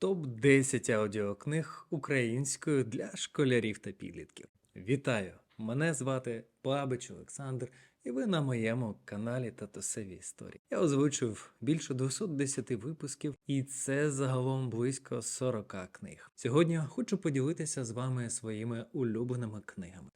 Топ-10 аудіокниг українською для школярів та підлітків. Вітаю! Мене звати Бабич Олександр, і ви на моєму каналі Татусеві Історії. Я озвучив більше 210 випусків, і це загалом близько 40 книг. Сьогодні хочу поділитися з вами своїми улюбленими книгами.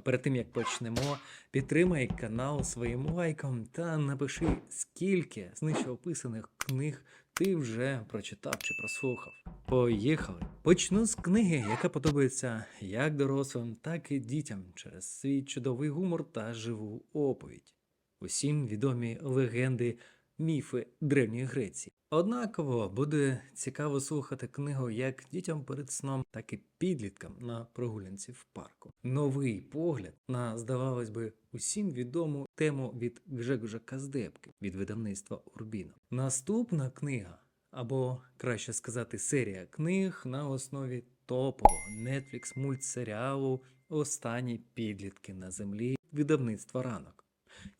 А перед тим як почнемо, підтримай канал своїм лайком та напиши, скільки з описаних книг ти вже прочитав чи прослухав. Поїхали! Почну з книги, яка подобається як дорослим, так і дітям через свій чудовий гумор та живу оповідь. Усім відомі легенди, міфи Древньої Греції. Однаково буде цікаво слухати книгу як дітям перед сном, так і підліткам на прогулянці в парку. Новий погляд на, здавалось би, усім відому тему від Гжегожа Каздепки від видавництва Урбіно. Наступна книга, або краще сказати, серія книг на основі топового Netflix мультсеріалу Останні підлітки на землі видавництва ранок.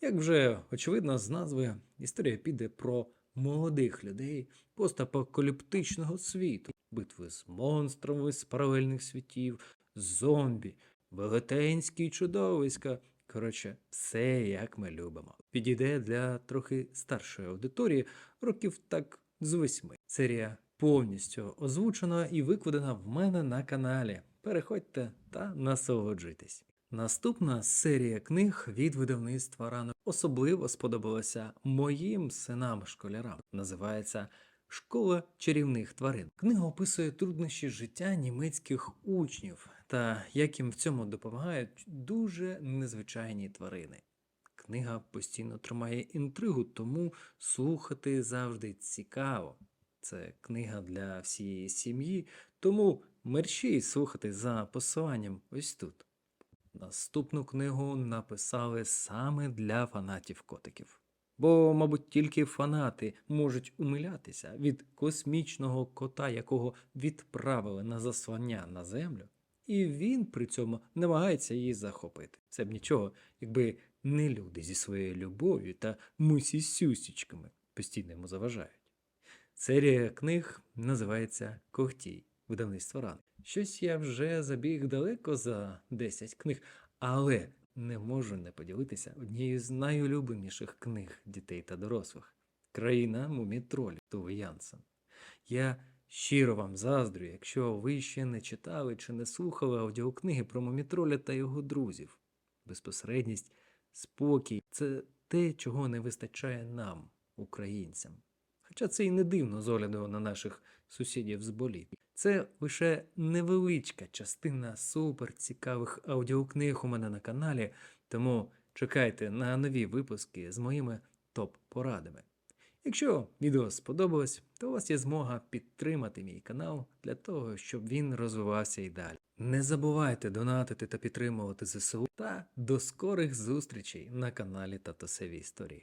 Як вже очевидно з назви, історія піде про молодих людей постапокаліптичного світу, битви з монстрами з паралельних світів, зомбі, велетенські чудовиська. Коротше, все як ми любимо. Підійде для трохи старшої аудиторії, років так з восьми. Серія повністю озвучена і викладена в мене на каналі. Переходьте та насолоджуйтесь. Наступна серія книг від видавництва рано особливо сподобалася моїм синам-школярам. Називається Школа чарівних тварин. Книга описує труднощі життя німецьких учнів та як їм в цьому допомагають дуже незвичайні тварини. Книга постійно тримає інтригу, тому слухати завжди цікаво. Це книга для всієї сім'ї, тому мерщій слухати за посиланням ось тут. Наступну книгу написали саме для фанатів котиків. Бо, мабуть, тільки фанати можуть умилятися від космічного кота, якого відправили на заслання на землю, і він при цьому намагається її захопити. Це б нічого, якби не люди зі своєю любов'ю та мусісюсічками постійно йому заважають. Серія книг називається Когтій видавництва ран. Щось я вже забіг далеко за 10 книг, але не можу не поділитися однією з найулюбленіших книг дітей та дорослих Країна мумітролів Туви Янсен. Я щиро вам заздрю, якщо ви ще не читали чи не слухали аудіокниги про мумітроля та його друзів. Безпосередність, спокій це те, чого не вистачає нам, українцям. Хоча це і не дивно з огляду на наших сусідів з боліт. Це лише невеличка частина супер цікавих аудіокниг у мене на каналі, тому чекайте на нові випуски з моїми топ-порадами. Якщо відео сподобалось, то у вас є змога підтримати мій канал для того, щоб він розвивався і далі. Не забувайте донатити та підтримувати ЗСУ та до скорих зустрічей на каналі Татосеві Історії.